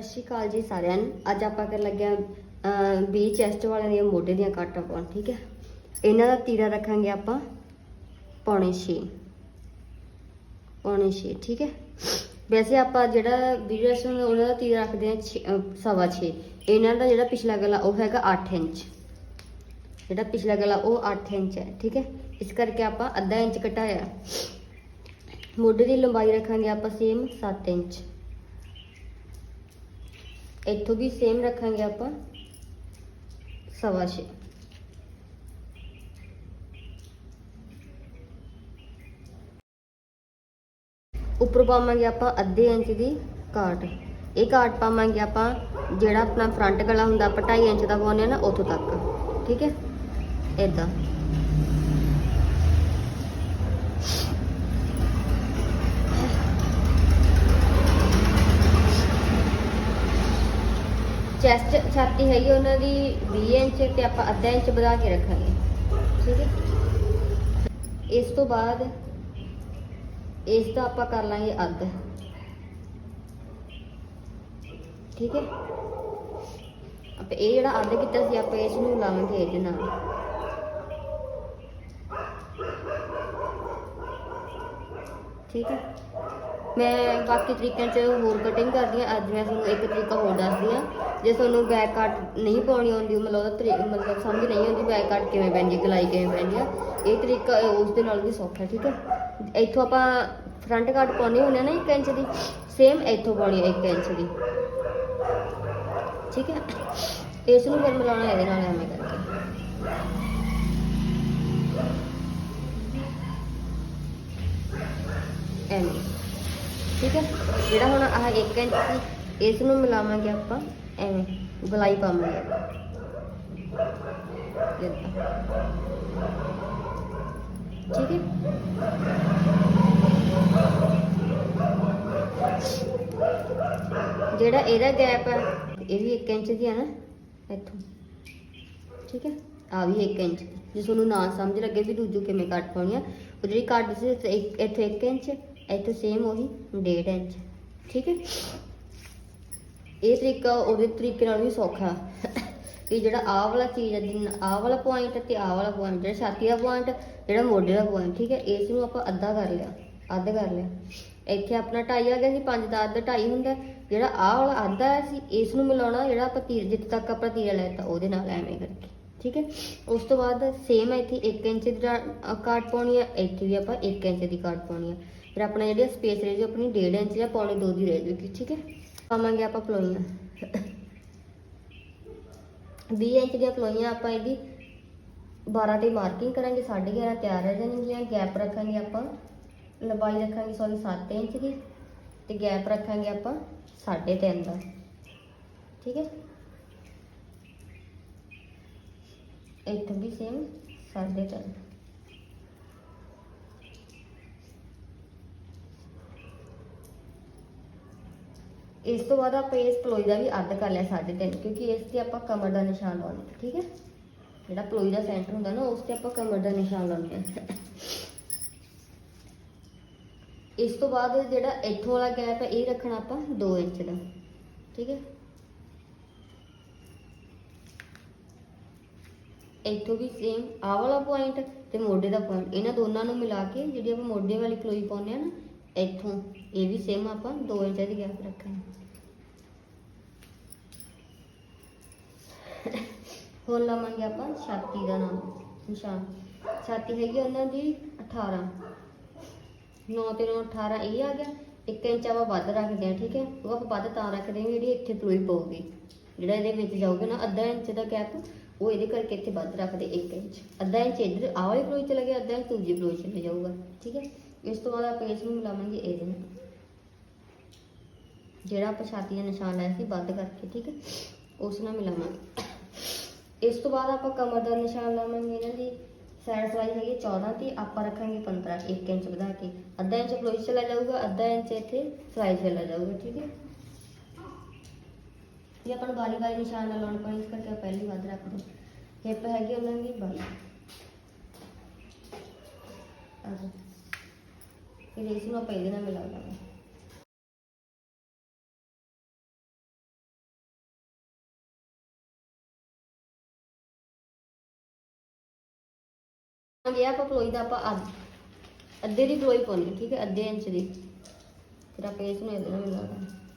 ਸਤਿ ਸ਼੍ਰੀ ਅਕਾਲ ਜੀ ਸਾਰਿਆਂ ਨੂੰ। ਅੱਜ ਆਪਾਂ ਕਰਨ ਲੱਗਿਆ ਬੀ ਚੈਸਟ ਵਾਲਿਆਂ ਦੀਆਂ ਮੋਢੇ ਦੀਆਂ ਕੱਟਾਂ ਪਾਉਣ, ਠੀਕ ਹੈ? ਇਹਨਾਂ ਦਾ ਤੀਰਾ ਰੱਖਾਂਗੇ ਆਪਾਂ ਪੌਣੇ 6 ਪੌਣੇ 6 ਠੀਕ ਹੈ? ਵੈਸੇ ਆਪਾਂ ਜਿਹੜਾ ਵੀਡੀਓਸ ਉਹਨਾਂ ਦਾ ਤੀਰਾ ਰੱਖਦੇ ਆ ਛੇ- ਸਵਾ 6 ਇਹਨਾਂ ਦਾ ਜਿਹੜਾ ਪਿਛਲਾ ਗਲਾ, ਉਹ ਹੈਗਾ 8 ਇੰਚ। ਜਿਹੜਾ ਪਿਛਲਾ ਗਲਾ, ਉਹ 8 ਇੰਚ ਹੈ, ਠੀਕ ਹੈ? ਇਸ ਕਰਕੇ ਆਪਾਂ ਅੱਧਾ ਇੰਚ ਘਟਾਇਆ। ਮੋਢੇ ਦੀ ਲੰਬਾਈ ਰੱਖਾਂਗੇ ਆਪਾਂ ਸੇਮ 7 ਇੰਚ। ਇੱਥੋਂ ਵੀ ਸੇਮ ਰੱਖਾਂਗੇ ਆਪਾਂ ਸਵਾ ਛੇ। ਉੱਪਰ ਪਾਵਾਂਗੇ ਆਪਾਂ ਅੱਧੇ ਇੰਚ ਦੀ ਕਾਟ ਇਹ ਕਾਟ ਪਾਵਾਂਗੇ ਆਪਾਂ ਜਿਹੜਾ ਆਪਣਾ ਫਰੰਟ ਗਲਾ ਹੁੰਦਾ ਆਪਾਂ 2.5 ਇੰਚ ਦਾ ਪਾਉਂਦੇ ਆ ਨਾ, ਉੱਥੋਂ ਤੱਕ। ਠੀਕ ਹੈ? ਇਦਾਂ ਚੈਸਟ ਛਾਤੀ ਹੈਗੀ ਉਹਨਾਂ ਦੀ 20 ਇੰਚ ਤੇ ਆਪਾਂ ਅੱਧਾ ਇੰਚ ਵਧਾ ਕੇ ਰੱਖਾਂਗੇ। ਠੀਕ ਹੈ ਇਸ ਤੋਂ ਬਾਅਦ ਇਸ ਦਾ ਆਪਾਂ ਕਰ ਲਾਂਗੇ ਅੱਧ। ਠੀਕ ਹੈ? ਆਪਾਂ ਇਹ ਜਿਹੜਾ ਅੱਧ ਕੀਤਾ ਸੀ, ਆਪਾਂ ਇਸ ਨੂੰ ਲਾਵਾਂਗੇ ਇਹਦੇ ਨਾਲ। ਠੀਕ ਹੈ? ਮੈਂ ਬਾਕੀ ਤਰੀਕਿਆਂ 'ਚ ਹੋਰ ਕਟਿੰਗ ਕਰਦੀ ਹਾਂ, ਅੱਜ ਮੈਂ ਤੁਹਾਨੂੰ ਇੱਕ ਤਰੀਕਾ ਹੋਰ ਦੱਸਦੀ ਹਾਂ। ਜੇ ਤੁਹਾਨੂੰ ਬੈਕ ਕੱਟ ਨਹੀਂ ਪਾਉਣੀ ਆਉਂਦੀ, ਮਤਲਬ ਉਹਦਾ ਤਰੀ- ਮਤਲਬ ਸਮਝ ਨਹੀਂ ਆਉਂਦੀ ਬੈਕ ਕੱਟ ਕਿਵੇਂ ਪੈਂਦੀ ਗਲਾਈ ਕਿਵੇਂ ਪੈਂਦੀ ਆ ਇਹ ਤਰੀਕਾ ਉਸ ਦੇ ਨਾਲ ਵੀ ਸੌਖਾ ਠੀਕ ਹੈ? ਇੱਥੋਂ ਆਪਾਂ ਫਰੰਟ ਕੱਟ ਪਾਉਣੀ ਹੁੰਦੀ ਆ ਨਾ 1 ਇੰਚ ਦੀ ਸੇਮ ਇੱਥੋਂ ਪਾਉਣੀ 1 ਇੰਚ ਦੀ। ਠੀਕ ਹੈ? ਇਸ ਨੂੰ ਫਿਰ ਮਿਲਾਉਣਾ ਇਹਦੇ ਨਾਲ ਐਵੇਂ ਕਰਕੇ। ਐਵੇਂ। ਠੀਕ ਹੈ? ਜਿਹੜਾ ਹੁਣ ਆਹ 1 ਇੰਚ ਇਸ ਨੂੰ ਮਿਲਾਵਾਂਗੇ ਆਪਾਂ। ਐਵੇਂ ਗਲਾਈ ਪਾਵਾਂਗੇ ਠੀਕ ਹੈ ਜਿਹੜਾ ਇਹਦਾ ਗੈਪ ਹੈ ਇਹ ਵੀ 1 ਇੰਚ ਦੀ ਹੈ ਨਾ, ਇੱਥੋਂ। ਠੀਕ ਹੈ ਆ ਵੀ 1 ਇੰਚ ਜੇ ਤੁਹਾਨੂੰ ਨਾ ਸਮਝ ਲੱਗੇ ਵੀ ਦੂਜੂ ਕਿਵੇਂ ਕੱਟ ਪਾਉਣੀ ਆ, ਉਹ ਜਿਹੜੀ ਕੱਟ ਸੀ ਤੇ ਇੱਕ- ਇੱਥੇ 1 ਇੰਚ, ਇੱਥੇ ਸੇਮ ਉਹੀ 1.5 ਇੰਚ। ਠੀਕ ਹੈ ਇਹ ਤਰੀਕਾ ਉਹਦੇ ਤਰੀਕੇ ਨਾਲ ਵੀ ਸੌਖਾ। ਕਿ ਜਿਹੜਾ ਆਹ ਵਾਲਾ ਚੀਜ਼ ਹੈ, ਜਿੰਨਾ ਆਹ ਵਾਲਾ ਪੁਆਇੰਟ ਤੇ ਆਹ ਵਾਲਾ ਪੁਆਇੰਟ ਜਿਹੜਾ ਛਾਤੀ ਦਾ ਪੁਆਇੰਟ ਜਿਹੜਾ ਮੋਢੇ ਦਾ ਪੁਆਇੰਟ ਠੀਕ ਹੈ, ਇਸ ਨੂੰ ਆਪਾਂ ਅੱਧਾ ਕਰ ਲਿਆ, ਅੱਧ ਕਰ ਲਿਆ। ਇੱਥੇ ਆਪਣਾ ਢਾਈ ਆ ਗਿਆ ਸੀ, ਪੰਜ ਦਾ ਅੱਧ ਢਾਈ ਹੁੰਦਾ ਜਿਹੜਾ ਆਹ ਵਾਲਾ ਅੱਧਾ ਆਇਆ ਸੀ ਇਸ ਨੂੰ ਮਿਲਾਉਣਾ, ਜਿਹੜਾ ਆਪਾਂ ਤੀਰ ਜਿੱਥੇ ਤੱਕ ਆਪਾਂ ਤੀਰਾ ਲੈਤਾ, ਉਹਦੇ ਨਾਲ ਐਵੇਂ ਕਰਕੇ। ਠੀਕ ਹੈ? ਉਸ ਤੋਂ ਬਾਅਦ ਸੇਮ ਇੱਥੇ 1 ਇੰਚ ਦੀ ਕਾਟ ਪਾਉਣੀ ਹੈ ਇੱਥੇ ਵੀ ਆਪਾਂ 1 ਇੰਚ ਦੀ ਕਾਟ ਪਾਉਣੀ ਹੈ ਫਿਰ ਆਪਣਾ ਜਿਹੜੀ ਸਪੇਸ ਰਹਿ ਜੂ ਆਪਣੀ 1.5 ਇੰਚ ਜਾਂ ਪੌਣੇ 2 ਦੀ ਰਹਿ ਜੂਗੀ ਠੀਕ ਹੈ? ਪਾਵਾਂਗੇ ਆਪਾਂ ਪਲੋਈਆਂ। 20 ਇੰਚ ਦੀਆਂ ਪਲੋਈਆਂ ਆਪਾਂ ਇਹਦੀ 12 ਤੇ ਮਾਰਕਿੰਗ ਕਰਾਂਗੇ 11.5 ਤਿਆਰ ਰਹਿ ਜਾਣਗੀਆਂ। ਗੈਪ ਰੱਖਾਂਗੇ ਆਪਾਂ, ਲੰਬਾਈ ਰੱਖਾਂਗੇ ਸੌਰੀ 7 ਇੰਚ ਦੀ। ਤੇ ਗੈਪ ਰੱਖਾਂਗੇ ਆਪਾਂ 3.5 ਦਾ। ਠੀਕ ਹੈ? ਇੱਥੇ ਵੀ ਸੇਮ 3.5 ਇਸ ਤੋਂ ਬਾਅਦ ਆਪਾਂ ਇਸ ਪਲੋਈ ਦਾ ਵੀ ਅੱਧ ਕਰ ਲਿਆ 3.5 ਕਿਉਂਕਿ ਇਸ ਤੇ ਆਪਾਂ ਕਮਰ ਦਾ ਨਿਸ਼ਾਨ ਲਾਉਣਾ ਹੈ, ਠੀਕ ਹੈ ਜਿਹੜਾ ਪਲੋਈ ਦਾ ਸੈਂਟਰ ਹੁੰਦਾ ਨਾ ਉਸ ਤੇ ਆਪਾਂ ਕਮਰ ਦਾ ਨਿਸ਼ਾਨ ਲਾਉਂਦੇ ਆ ਇਸ ਤੋਂ ਬਾਅਦ ਜਿਹੜਾ ਇੱਥੋਂ ਵਾਲਾ ਗੈਪ ਹੈ ਇਹ ਰੱਖਣਾ ਆਪਾਂ 2 ਇੰਚ ਦਾ ਠੀਕ ਹੈ ਇੱਥੋਂ ਵੀ ਸੇਮ ਆਹ ਵਾਲਾ ਪੁਆਇੰਟ ਤੇ ਮੋਢੇ ਦਾ ਪੁਆਇੰਟ ਇਹਨਾਂ ਦੋਨਾਂ ਨੂੰ ਮਿਲਾ ਕੇ ਜਿਹੜੀ ਆਪਾਂ ਮੋਢੇ ਵਾਲੀ ਪਲੋਈ ਪਾਉਂਦੇ ਆ ਨਾ, ਇੱਥੋਂ, ਇਹ ਵੀ ਸੇਮ ਆਪਾਂ 2 ਇੰਚ ਦੀ ਗੈਪ ਰੱਖਾਂਗੇ ਹੁਣ ਲਵਾਂਗੇ ਆਪਾਂ ਛਾਤੀ ਦਾ ਨਾਮ, ਨਿਸ਼ਾਨ। ਛਾਤੀ ਹੈਗੀ ਉਹਨਾਂ ਦੀ 18 9 ਤੇ 9 18 ਇਹ ਆ ਗਿਆ। 1 ਇੰਚ ਆਪਾਂ ਵੱਧ ਰੱਖਦੇ ਆ ਠੀਕ ਹੈ? ਉਹ ਆਪਾਂ ਵੱਧ ਤਾਂ ਰੱਖਦੇ ਹਾਂ ਜਿਹੜੀ ਇੱਥੇ ਪਲੋਈ ਪਊਗੀ। ਜਿਹੜਾ ਇਹਦੇ ਵਿੱਚ ਜਾਊਗਾ ਨਾ, ਅੱਧਾ ਇੰਚ ਦਾ ਗੈਪ ਉਹ ਇਹਦੇ ਕਰਕੇ ਇੱਥੇ ਵੱਧ ਰੱਖਦੇ 1 ਇੰਚ। ਅੱਧਾ ਇੰਚ ਇੱਧਰ, ਆਹ ਵਾਲੀ ਪਲੋਈ ਚਲਾ ਗਿਆ ਅੱਧਾ ਇੰਚ ਦੂਜੀ ਪਲੋਈ ਚਲੇ ਜਾਊਗਾ, ਠੀਕ ਹੈ? ਇਸ ਤੋਂ ਬਾਅਦ ਆਪਾਂ ਇਸ ਨੂੰ ਮਿਲਾਵਾਂਗੇ ਇਹਦੇ ਨਾਲ। ਜਿਹੜਾ ਆਪਾਂ ਛਾਤੀ ਦਾ ਨਿਸ਼ਾਨ ਲਾਇਆ ਸੀ, ਵੱਧ ਕਰਕੇ, ਠੀਕ ਹੈ? ਉਸ ਨਾਲ ਮਿਲਾਵਾਂਗੇ। ਇਸ ਤੋਂ ਬਾਅਦ ਆਪਾਂ ਕਮਰ ਦਾ ਨਿਸ਼ਾਨ ਲਾਵਾਂਗੇ ਇਹਨਾਂ ਦੀ। ਸਾਈਡ ਸਲਾਈ ਹੈਗੀ 14 ਤੇ ਆਪਾਂ ਰੱਖਾਂਗੇ 15 1 ਇੰਚ ਵਧਾ ਕੇ। ਅੱਧਾ ਇੰਚ ਫਲੋਈ ਚਲਾ ਜਾਊਗਾ, ਅੱਧਾ ਇੰਚ ਇੱਥੇ ਸਲਾਈ ਚਲਾ ਜਾਊਗਾ, ਠੀਕ ਹੈ? ਜੇ ਆਪਾਂ ਨੂੰ ਵਾਰੀ ਵਾਰੀ ਨਿਸ਼ਾਨ ਨਾ ਲਾਉਣੇ ਪੈਣ ਇਸ ਕਰਕੇ ਆਪਾਂ ਪਹਿਲੀ ਵੱਧ ਰੱਖਦੇ ਹਿੱਪ ਹੈਗੀ ਉਹਨਾਂ ਦੀ 22 ਆਜੋ ਫਿਰ ਨੂੰ ਆਪਾਂ ਇਹਦੇ ਨਾਲ ਮਿਲਾ ਲਵਾਂਗੇ ਗਿਆ ਆਪਾਂ ਪਲੋਈ ਦਾ ਆਪਾਂ ਅੱਧੇ ਦੀ ਪਲੋਈ ਪਾਉਣੀ ਠੀਕ ਹੈ? ਅੱਧੇ ਇੰਚ ਦੀ। ਫਿਰ ਆਪਾਂ ਇਸ ਨੂੰ ਇਹਦੇ ਨਾਲ ਮਿਲਾ ਲਵਾਂਗੇ